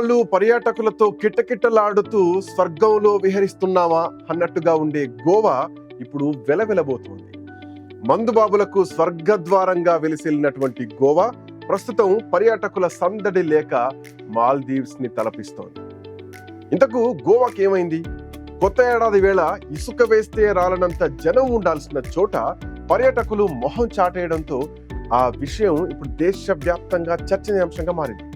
ఇన్నాళ్ళు పర్యాటకులతో కిటకిటలాడుతూ స్వర్గంలో విహరిస్తున్నావా అన్నట్టుగా ఉండే గోవా ఇప్పుడు వెలవెలబోతోంది. మందుబాబులకు స్వర్గద్వారంగా వెలిసిల్లినటువంటి గోవా ప్రస్తుతం పర్యాటకుల సందడి లేక మాల్దీవ్స్ని తలపిస్తోంది. ఇంతకు గోవాకి ఏమైంది కొత్త ఏడాది వేళ ఇసుక వేస్తే రాలనంత జనం ఉండాల్సిన చోట పర్యాటకులు మొహం చాటేయడంతో ఆ విషయం ఇప్పుడు దేశవ్యాప్తంగా చర్చనీయాంశంగా మారింది.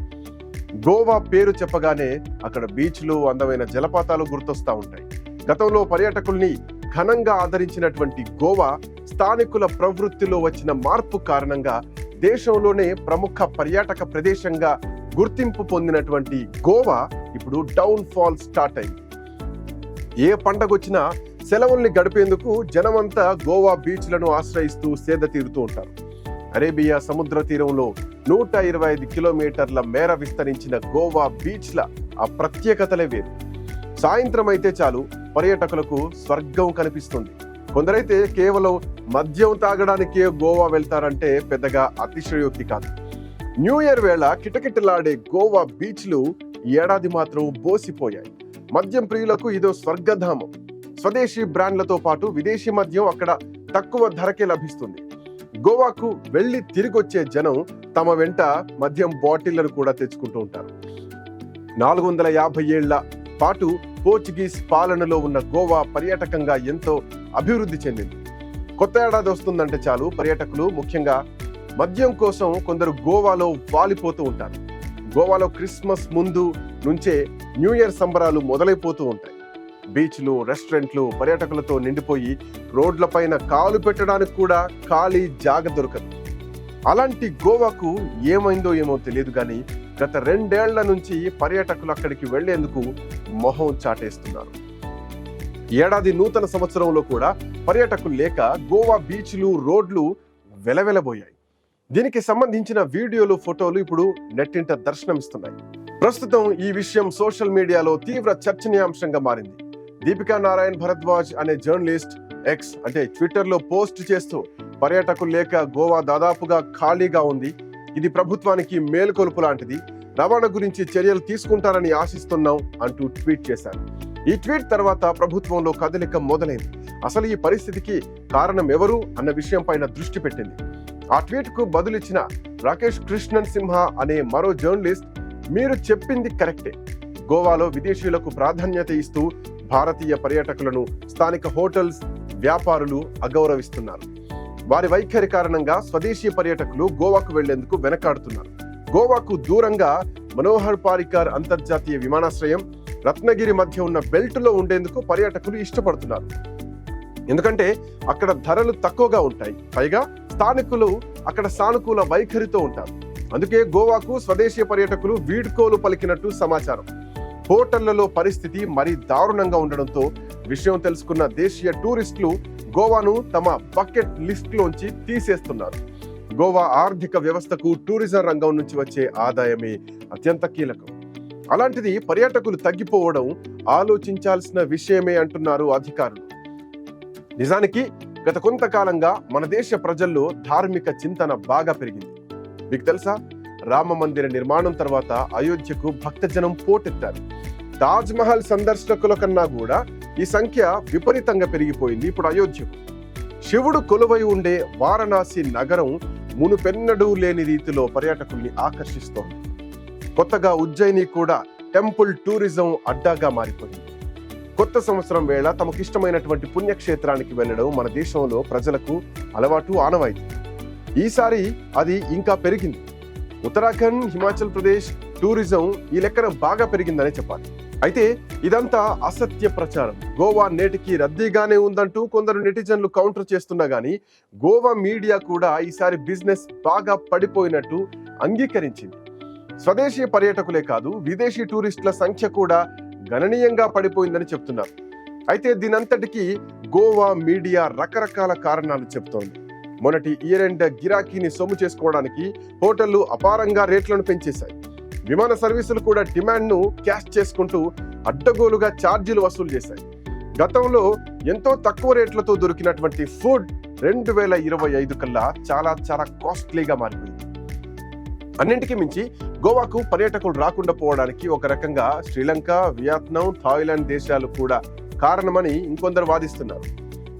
గోవా పేరు చెప్పగానే అక్కడ బీచ్లు అందమైన జలపాతాలు గుర్తొస్తా ఉంటాయి. గతంలో పర్యాటకుల్ని ఘనంగా ఆదరించినటువంటి గోవా స్థానికుల ప్రవృత్తిలో వచ్చిన మార్పు కారణంగా దేశంలోనే ప్రముఖ పర్యాటక ప్రదేశంగా గుర్తింపు పొందినటువంటి గోవా ఇప్పుడు డౌన్ ఫాల్ స్టార్ట్ అయింది. ఏ పండగ వచ్చినా సెలవుల్ని గడిపేందుకు జనమంతా గోవా బీచ్లను ఆశ్రయిస్తూ సేద తీరుతూ ఉంటారు. అరేబియా సముద్ర తీరంలో నూట ఇరవై ఐదు కిలోమీటర్ల మేర విస్తరించిన గోవా బీచ్ల ఆ ప్రత్యేకతలే వేరు. సాయంత్రం అయితే చాలు పర్యాటకులకు స్వర్గం కనిపిస్తుంది. కొందరైతే కేవలం మద్యం తాగడానికే గోవా వెళ్తారంటే పెద్దగా అతిశయోక్తి కాదు. న్యూ ఇయర్ వేళ కిటకిటలాడే గోవా బీచ్లు ఏడాది మాత్రం బోసిపోయాయి. మద్యం ప్రియులకు ఇదో స్వర్గధామం. స్వదేశీ బ్రాండ్లతో పాటు విదేశీ మద్యం అక్కడ తక్కువ ధరకే లభిస్తుంది. గోవాకు వెళ్ళి తిరిగొచ్చే జనం తమ వెంట మద్యం బాటిళ్ళను కూడా తెచ్చుకుంటూ ఉంటారు. నాలుగు వందల యాభై ఏళ్ళ పాటు పోర్చుగీస్ పాలనలో ఉన్న గోవా పర్యాటకంగా ఎంతో అభివృద్ధి చెందింది. కొత్త ఏడాది వస్తుందంటే చాలు పర్యాటకులు ముఖ్యంగా మద్యం కోసం కొందరు గోవాలో వాలిపోతూ ఉంటారు. గోవాలో క్రిస్మస్ ముందు నుంచే న్యూ ఇయర్ సంబరాలు మొదలైపోతూ ఉంటాయి. బీచ్లు రెస్టారెంట్లు పర్యాటకులతో నిండిపోయి రోడ్లపైన కాలు పెట్టడానికి కూడా ఖాళీ జాగ దొరకదు. అలాంటి గోవాకు ఏమైందో ఏమో తెలియదు కానీ గత రెండేళ్ళ నుంచి పర్యాటకులు అక్కడికి వెళ్ళేందుకు మొహం చాటేస్తున్నారు. ఏడాది నూతన సంవత్సరంలో కూడా పర్యాటకులు లేక గోవా బీచ్లు రోడ్లు వెలవెలబోయాయి. దీనికి సంబంధించిన వీడియోలు ఫోటోలు ఇప్పుడు నెట్టింట దర్శనమిస్తున్నాయి. ప్రస్తుతం ఈ విషయం సోషల్ మీడియాలో తీవ్ర చర్చనీయాంశంగా మారింది. దీపికా నారాయణ్ భరద్వాజ్ అనే జర్నలిస్ట్ ఎక్స్ అంటే ట్విట్టర్లో పోస్ట్ చేస్తూ పర్యాటకులు లేక గోవా దాదాపుగా ఖాళీగా ఉంది. ఇది ప్రభుత్వానికి మేలుకొలుపు లాంటిది. రవాణా గురించి చర్యలు తీసుకుంటారని ఆశిస్తున్నాం అంటూ ట్వీట్ చేశారు. ఈ ట్వీట్ తర్వాత ప్రభుత్వంలో కదలిక మొదలైంది. అసలు ఈ పరిస్థితికి కారణం ఎవరు అన్న విషయం పైన దృష్టి పెట్టింది. ఆ ట్వీట్కు బదులిచ్చిన రాకేష్ కృష్ణన్ సింహ అనే మరో జర్నలిస్ట్ మీరు చెప్పింది కరెక్టే. గోవాలో విదేశీయులకు ప్రాధాన్యత ఇస్తూ భారతీయ పర్యాటకులను స్థానిక హోటల్స్ వ్యాపారులు అగౌరవిస్తున్నారు. వారి వైఖరి కారణంగా స్వదేశీ పర్యాటకులు గోవాకు వెళ్ళేందుకు వెనకాడుతున్నారు. గోవాకు దూరంగా మనోహర్ పారికర్ అంతర్జాతీయ విమానాశ్రయం రత్నగిరి మధ్య ఉన్న బెల్ట్లో ఉండేందుకు పర్యాటకులు ఇష్టపడుతున్నారు. ఎందుకంటే అక్కడ ధరలు తక్కువగా ఉంటాయి. పైగా స్థానికులు అక్కడ సానుకూల వైఖరితో ఉంటారు. అందుకే గోవాకు స్వదేశీ పర్యాటకులు వీడ్కోలు పలికినట్టు సమాచారం. హోటళ్ళలో పరిస్థితి మరీ దారుణంగా ఉండడంతో విషయం తెలుసుకున్న దేశీయ టూరిస్టులు గోవాను తమ బకెట్ లిస్ట్లోంచి తీసేస్తున్నారు. గోవా ఆర్థిక వ్యవస్థకు టూరిజం రంగం నుంచి వచ్చే ఆదాయమే అత్యంత కీలకం. అలాంటిది పర్యాటకులు తగ్గిపోవడం ఆలోచించాల్సిన విషయమే అంటున్నారు అధికారులు. నిజానికి గత కొంతకాలంగా మన దేశ ప్రజల్లో ధార్మిక చింతన బాగా పెరిగింది. మీకు తెలుసా? రామ మందిర నిర్మాణం తర్వాత అయోధ్యకు భక్తజనం పోటెత్తారు. తాజ్ మహల్ సందర్శకుల కన్నా కూడా ఈ సంఖ్య విపరీతంగా పెరిగిపోయింది ఇప్పుడు అయోధ్యకు. శివుడు కొలువై ఉండే వారణాసి నగరం మునుపెన్నడూ లేని రీతిలో పర్యాటకుల్ని ఆకర్షిస్తోంది. కొత్తగా ఉజ్జయిని కూడా టెంపుల్ టూరిజం అడ్డాగా మారిపోయింది. కొత్త సంవత్సరం వేళ తమకిష్టమైనటువంటి పుణ్యక్షేత్రానికి వెళ్ళడం మన దేశంలో ప్రజలకు అలవాటు ఆనవాయితీ. ఈసారి అది ఇంకా పెరిగింది. ఉత్తరాఖండ్ హిమాచల్ ప్రదేశ్ టూరిజం ఈ లెక్కన బాగా పెరిగిందనే చెప్పాలి. అయితే ఇదంతా అసత్య ప్రచారం. గోవా నేటికి రద్దీగానే ఉందంటూ కొందరు నెటిజన్లు కౌంటర్ చేస్తున్నా గానీ గోవా మీడియా కూడా ఈసారి బిజినెస్ బాగా పడిపోయినట్టు అంగీకరించింది. స్వదేశీ పర్యాటకులే కాదు విదేశీ టూరిస్టుల సంఖ్య కూడా గణనీయంగా పడిపోయిందని చెప్తున్నారు. అయితే దీనంతటికీ గోవా మీడియా రకరకాల కారణాలు చెప్తోంది. మొన్నటి ఇయర్ ఎండ్ గిరాకీని సొమ్ము చేసుకోవడానికి హోటళ్ళు అపారంగా రేట్లను పెంచేశాయి. విమాన సర్వీసులు కూడా డిమాండ్ను క్యాష్ చేసుకుంటూ అడ్డగోలుగా ఛార్జీలు వసూలు చేశాయి. గతంలో ఎంతో తక్కువ రేట్లతో దొరికినటువంటి ఫుడ్ రెండు వేల ఇరవై ఐదు కల్లా చాలా చాలా కాస్ట్లీగా మారిపోయింది. అన్నింటికి మించి గోవాకు పర్యాటకులు రాకుండా పోవడానికి ఒక రకంగా శ్రీలంక వియత్నాం థాయిలాండ్ దేశాలు కూడా కారణమని ఇంకొందరు వాదిస్తున్నారు.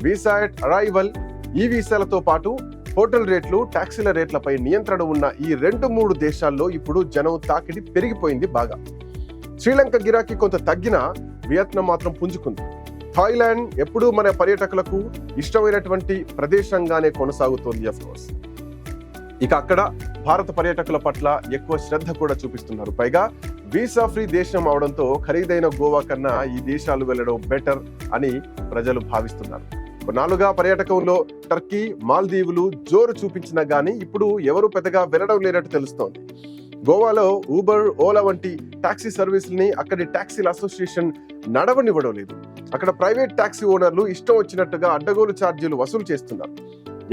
వీసా ఎట్ అరైవల్ ఈ వీసాలతో పాటు హోటల్ రేట్లు ట్యాక్సీల రేట్లపై నియంత్రణ ఉన్న ఈ రెండు మూడు దేశాల్లో ఇప్పుడు జనం తాకిడి పెరిగిపోయింది బాగా. శ్రీలంక గిరాకీ కొంత తగ్గినా వియత్నాం మాత్రం పుంజుకుంది. థాయిలాండ్ ఎప్పుడూ మన పర్యాటకులకు ఇష్టమైనటువంటి ప్రదేశంగానే కొనసాగుతోంది కోర్స్ ఇక అక్కడ భారత పర్యాటకుల పట్ల ఎక్కువ శ్రద్ధ కూడా చూపిస్తున్నారు. పైగా వీసా ఫ్రీ దేశం అవడంతో ఖరీదైన గోవా కన్నా ఈ దేశాలు వెళ్ళడం బెటర్ అని ప్రజలు భావిస్తున్నారు. కొన్నాళ్ళుగా పర్యాటకంలో టర్కీ మాల్దీవులు జోరు చూపించినా గానీ ఇప్పుడు ఎవరు పెద్దగా వెళ్ళడం లేనట్టు తెలుస్తోంది. గోవాలో ఊబర్ ఓలా వంటి టాక్సీ సర్వీసుల్ని అక్కడి టాక్సీల అసోసియేషన్ నడవనివ్వడం లేదు. అక్కడ ప్రైవేట్ టాక్సీ ఓనర్లు ఇష్టం వచ్చినట్టుగా అడ్డగోలు ఛార్జీలు వసూలు చేస్తున్నారు.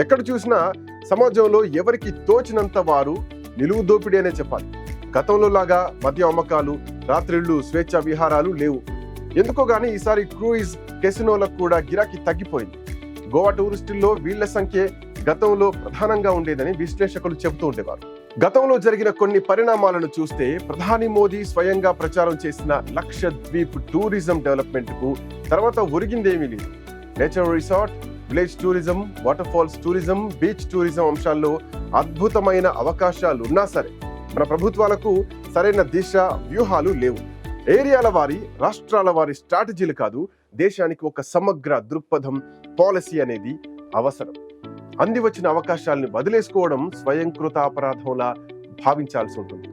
ఎక్కడ చూసినా సమాజంలో ఎవరికి తోచినంత వారు నిలువు దోపిడీ అనే చెప్పాలి. గతంలో లాగా మద్య అమ్మకాలు రాత్రిళ్ళు స్వేచ్ఛ విహారాలు లేవు. ఎందుకో గానీ ఈసారి క్రూయిజ్ కెసినోలకు కూడా గిరాకీ తగ్గిపోయింది. గోవా టూరిస్టుల్లో వీళ్ళ సంఖ్య గతంలో ప్రధానంగా ఉండేదని విశ్లేషకులు చెబుతూ ఉండేవారు. గతంలో జరిగిన కొన్ని పరిణామాలను చూస్తే ప్రధాని మోదీ స్వయంగా ప్రచారం చేసిన లక్షద్వీప్ టూరిజం డెవలప్మెంట్కు తర్వాత ఒరిగిందేమీ లేదు. Nature resort village tourism water falls tourism beach tourism అంశాల్లో అద్భుతమైన అవకాశాలు ఉన్నా సరే మన ప్రభుత్వాలకు సరైన దిశ వ్యూహాలు లేవు. ఏరియాల వారి రాష్ట్రాల వారి స్ట్రాటజీలు కాదు దేశానికి ఒక సమగ్ర దృక్పథం పాలసీ అనేది అవసరం. అంది వచ్చిన అవకాశాలను వదిలేసుకోవడం స్వయంకృత అపరాధంలా భావించాల్సి ఉంటుంది.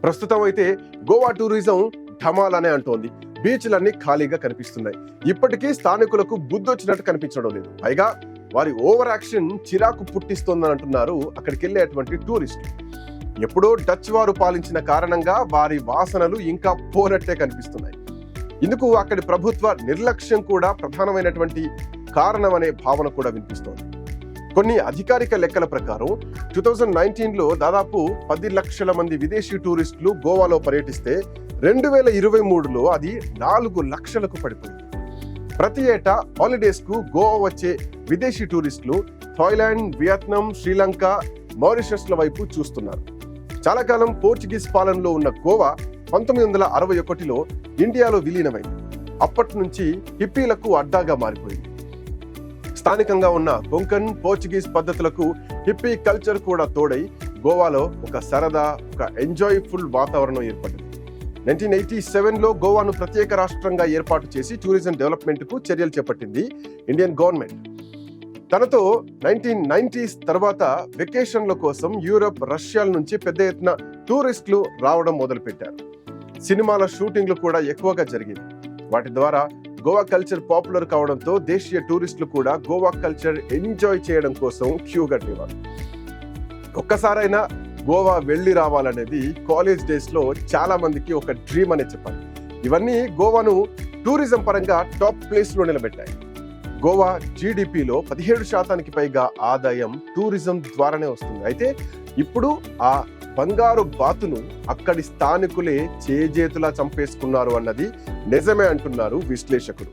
ప్రస్తుతం అయితే గోవా టూరిజం ఢమాలనే అంటోంది. బీచ్లన్నీ ఖాళీగా కనిపిస్తున్నాయి. ఇప్పటికీ స్థానికులకు బుద్ధొచ్చినట్టు కనిపించడం లేదు. పైగా వారి ఓవర్ యాక్షన్ చిరాకు పుట్టిస్తోందని అంటున్నారు అక్కడికి వెళ్ళేటువంటి టూరిస్టులు. ఎప్పుడో డచ్ వారు పాలించిన కారణంగా వారి వాసనలు ఇంకా పోనట్టే కనిపిస్తున్నాయి. ఇందుకు అక్కడి ప్రభుత్వ నిర్లక్ష్యం కూడా ప్రధానమైనటువంటి కారణం అనే భావన కూడా వినిపిస్తోంది. కొన్ని అధికారిక లెక్కల ప్రకారం టూ థౌజండ్ నైన్టీన్లో దాదాపు పది లక్షల మంది విదేశీ టూరిస్టులు గోవాలో పర్యటిస్తే రెండు వేల ఇరవై మూడులో అది నాలుగు లక్షలకు పడిపోయింది. ప్రతి ఏటా హాలిడేస్కు గోవా వచ్చే విదేశీ టూరిస్టులు థాయిలాండ్ వియత్నాం శ్రీలంక మారిషస్ల వైపు చూస్తున్నారు. చాలా కాలం పోర్చుగీస్ పాలనలో ఉన్న గోవా పంతొమ్మిది వందల అరవై ఒకటిలో ఇండియాలో విలీనమైంది. అప్పటి నుంచి హిప్పీలకు అడ్డాగా మారిపోయింది. స్థానికంగా ఉన్న కొంకన్ పోర్చుగీస్ పద్ధతులకు హిప్పీ కల్చర్ కూడా తోడై గోవాలో ఒక సరదా ఒక ఎంజాయ్ఫుల్ వాతావరణం ఏర్పడింది. నైన్టీన్ ఎయిటీ సెవెన్లో గోవాను ప్రత్యేక రాష్ట్రంగా ఏర్పాటు చేసి టూరిజం డెవలప్మెంట్కు చర్యలు చేపట్టింది ఇండియన్ గవర్నమెంట్. తనతో నైన్టీన్ నైన్టీస్ తర్వాత వెకేషన్ల కోసం యూరప్ రష్యాల నుంచి పెద్ద ఎత్తున టూరిస్టులు రావడం మొదలుపెట్టారు. సినిమాల షూటింగ్లు కూడా ఎక్కువగా జరిగింది. వాటి ద్వారా గోవా కల్చర్ పాపులర్ కావడంతో దేశీయ టూరిస్టులు కూడా గోవా కల్చర్ ఎంజాయ్ చేయడం కోసం క్యూ కట్టేవారు ఒక్కసారైనా గోవా వెళ్ళి రావాలనేది కాలేజ్ డేస్లో చాలా మందికి ఒక డ్రీమ్ అనే చెప్పాలి. ఇవన్నీ గోవాను టూరిజం పరంగా టాప్ ప్లేస్లో నిలబెట్టాయి. గోవా జీడిపిలో పదిహేడు శాతానికి పైగా ఆదాయం టూరిజం ద్వారానే వస్తుంది. అయితే ఇప్పుడు ఆ బంగారు బాతును అక్కడి స్థానికులే చేజేతులా చంపేసుకున్నారు అన్నది నిజమే అంటున్నారు విశ్లేషకులు.